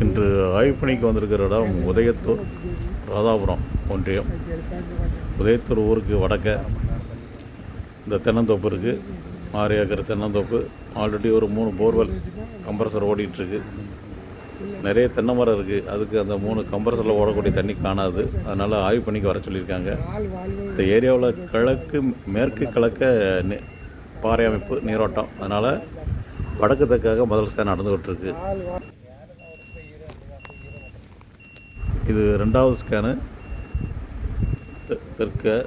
இன்று ஆய்வு பணிக்கு வந்திருக்கிற இடம் உதயத்தூர் ராதாபுரம் ஒன்றியம். உதயத்தூர் ஊருக்கு வடக்க இந்த தென்னந்தோப்பு இருக்குது ஆறு ஏக்கர் தென்னந்தோப்பு. ஆல்ரெடி ஒரு மூணு போர்வெல் கம்ப்ரஸர் ஓடிட்டுருக்கு. நிறைய தென்னை மரம் இருக்குது அதுக்கு அந்த மூணு கம்ப்ரஸரில் ஓடக்கூடிய தண்ணி காணாது. அதனால் ஆய்வு பண்ணிக்கு வர சொல்லியிருக்காங்க. இந்த ஏரியாவில் கிழக்கு மேற்கு கிழக்க பாறை அமைப்பு நீரோட்டம். அதனால் வடக்கு தெற்காக முதல் ஸ்கேன் நடந்துகிட்டு இருக்கு இது ரெண்டாவது ஸ்கேனு தெ- தெற்க.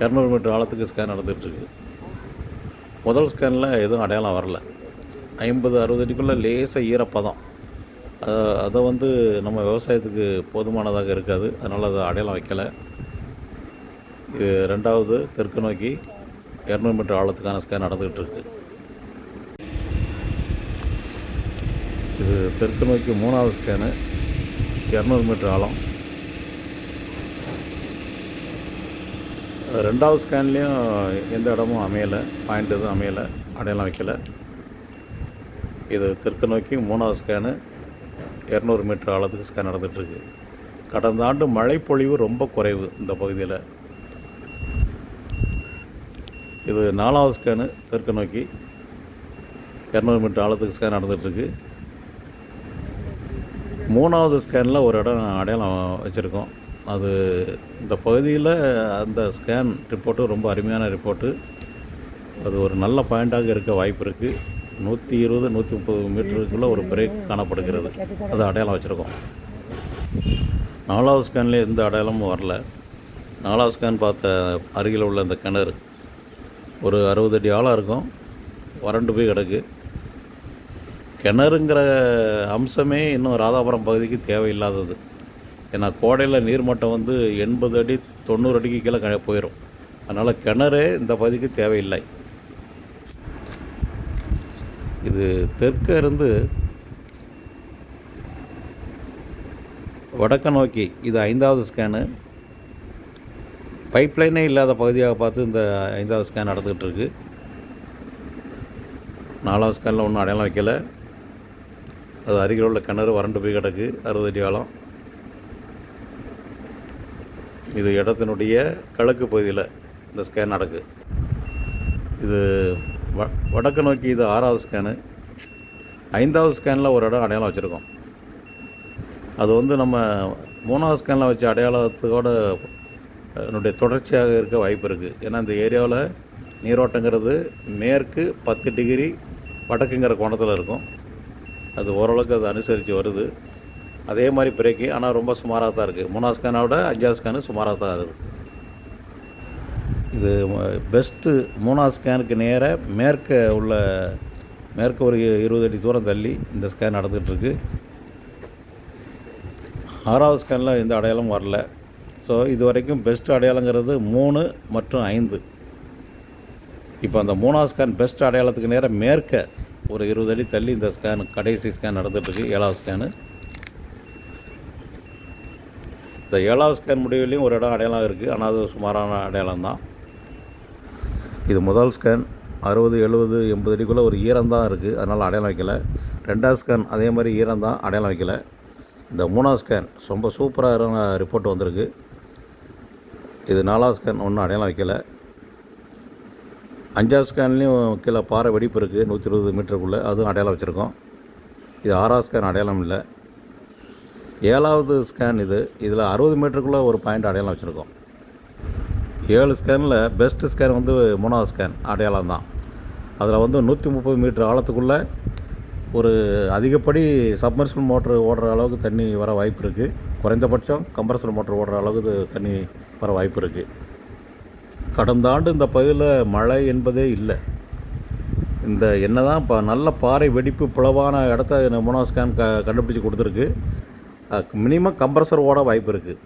இரநூறு மீட்டர் ஆழத்துக்கு ஸ்கேன் நடந்துகிட்ருக்கு. முதல் ஸ்கேனில் எதுவும் அடையாளம் வரல. ஐம்பது அறுபது அடிக்குள்ளே லேசாக ஈரப்பதம். அதை வந்து நம்ம விவசாயத்துக்கு போதுமானதாக இருக்காது. அதனால் அதை அடையாளம் வைக்கலை. இது ரெண்டாவது தெற்கு நோக்கி இரநூறு மீட்டர் ஆழத்துக்கான ஸ்கேன் நடந்துக்கிட்டு இருக்குது இது தெற்கு நோக்கி மூணாவது ஸ்கேனு இரநூறு மீட்டர் ஆழம். ரெண்டாவது ஸ்கேன்லேயும் எந்த இடமும் அமையலை பாயிண்ட் எதுவும் அமையலை அடையாளம் வைக்கலை. இது தெற்கு நோக்கி மூணாவது ஸ்கேனு இரநூறு மீட்டர் ஆழத்துக்கு ஸ்கேன் நடந்துகிட்ருக்கு கடந்த ஆண்டு மழைப்பொழிவு ரொம்ப குறைவு இந்த பகுதியில். இது நாலாவது ஸ்கேனு தெற்கு நோக்கி இரநூறு மீட்டர் ஆழத்துக்கு ஸ்கேன் நடந்துகிட்ருக்கு மூணாவது ஸ்கேனில் ஒரு இடம் அடையாளம் வச்சுருக்கோம். அது இந்த பகுதியில் அந்த ஸ்கேன் ரிப்போர்ட்டு ரொம்ப அருமையான ரிப்போர்ட்டு அது ஒரு நல்ல பாயிண்ட்டாக இருக்க வாய்ப்பு இருக்குது நூற்றி இருபது நூற்றி முப்பது மீட்டருக்குள்ளே ஒரு பிரேக் காணப்படுகிறது. அது அடையாளம் வச்சுருக்கோம். நாலாவது ஸ்கேன்லேயே எந்த அடையாளமும் வரல. நாலாவது ஸ்கேன் பார்த்த அருகில் உள்ள இந்த கிணறு. ஒரு அறுபது அடி ஆழம் இருக்கும். வறண்டு போய் கிடக்கு. கிணறுங்கிற அம்சமே இன்னும் ராதாபுரம் பகுதிக்கு தேவையில்லாதது. ஏன்னா கோடையில் நீர்மட்டம் வந்து எண்பது அடி தொண்ணூறு அடிக்கு கீழே போயிடும் அதனால் கிணறு இந்த பகுதிக்கு தேவையில்லை. இது தெற்க இருந்து வடக்க நோக்கி இது ஐந்தாவது ஸ்கேனு பைப்லைனே இல்லாத பகுதியாக பார்த்து இந்த ஐந்தாவது ஸ்கேன் நடந்துகிட்டு இருக்கு. நாலாவது ஸ்கேனில் ஒன்றும் அடையாளம் வைக்கலை. அது அருகில் உள்ள கிணறு வறண்டு போய் கிடக்கு. அறுபது அடி ஆழம். இது இடத்தினுடைய கிழக்கு பகுதியில் இந்த ஸ்கேன் நடக்கு. இது வ வடக்கு நோக்கி இது ஆறாவது ஸ்கேனு ஐந்தாவது ஸ்கேனில் ஒரு இடம் அடையாளம் வச்சுருக்கோம். அது வந்து நம்ம மூணாவது ஸ்கேனில் வச்ச அடையாளத்தோட என்னுடைய தொடர்ச்சியாக இருக்க வாய்ப்பு இருக்குது ஏன்னா இந்த ஏரியாவில் நீரோட்டங்கிறது மேற்கு பத்து டிகிரி வடக்குங்கிற கோணத்தில் இருக்கும். அது ஓரளவுக்கு அது அனுசரித்து வருது. அதே மாதிரி பிரேக்கு ஆனால் ரொம்ப சுமாராக தான் இருக்குது மூணாவது ஸ்கேனை விட அஞ்சாவது ஸ்கேனு சுமாராக தான் இருக்குது இது பெஸ்ட்டு மூணாவது ஸ்கேனுக்கு நேராக மேற்க உள்ள மேற்க ஒரு இருபது அடி தூரம் தள்ளி இந்த ஸ்கேன் நடந்துகிட்ருக்கு ஆறாவது ஸ்கேனில் எந்த அடையாளமும் வரல. ஸோ இது வரைக்கும் பெஸ்ட் அடையாளங்கிறது மூணு மற்றும் ஐந்து. இப்போ அந்த மூணாவது ஸ்கேன் பெஸ்ட் அடையாளத்துக்கு நேராக மேற்க ஒரு இருபது அடி தள்ளி இந்த ஸ்கேன் கடைசி ஸ்கேன் நடந்துகிட்ருக்கு ஏழாவது ஸ்கேனு இந்த ஏழாவது ஸ்கேன் முடிவுலையும் ஒரு இடம் அடையாளம் இருக்குது ஆனால் அது சுமாரான அடையாளம் தான். இது முதல் ஸ்கேன் அறுபது எழுபது எண்பது அடிக்குள்ளே ஒரு ஈரம் தான் இருக்குது அதனால் அடையாளம் வைக்கலை. ரெண்டாவது ஸ்கேன் அதே மாதிரி ஈரம் தான் அடையாளம் வைக்கலை. இந்த மூணாவது ஸ்கேன் ரொம்ப சூப்பராக ரிப்போர்ட் வந்திருக்கு. இது நாலாவது ஸ்கேன் ஒன்றும் அடையாளம் வைக்கல. அஞ்சாவது ஸ்கேன்லேயும் கீழே பாறை வெடிப்பு இருக்குது நூற்றி இருபது மீட்டருக்குள்ளே. அதுவும் அடையாளம் வச்சுருக்கோம். இது ஆறாவது ஸ்கேன் அடையாளம் இல்லை. ஏழாவது ஸ்கேன் இது. இதில் அறுபது மீட்டருக்குள்ளே ஒரு பாயிண்ட் அடையாளம் வச்சுருக்கோம். ஏழு ஸ்கேனில் பெஸ்ட்டு ஸ்கேன் வந்து மூணாவது ஸ்கேன் அடையாளம் தான். அதில் வந்து நூற்றி முப்பது மீட்டர் ஆழத்துக்குள்ளே ஒரு அதிகப்படி சப்மர்சிபிள் மோட்ரு ஓடுற அளவுக்கு தண்ணி வர வாய்ப்பு இருக்குது குறைந்தபட்சம் கம்ப்ரஸர் மோட்ரு ஓடுற அளவுக்கு தண்ணி வர வாய்ப்பு இருக்குது கடந்த ஆண்டு இந்த பகுதியில் மழை என்பதே இல்லை. இந்த என்ன தான் இப்போ நல்ல பாறை வெடிப்பு பிளவான இடத்த இந்த ஸ்கேன் க கண்டுபிடிச்சி கொடுத்துருக்கு. மினிமம் கம்ப்ரஸர் ஓட வாய்ப்பு இருக்குது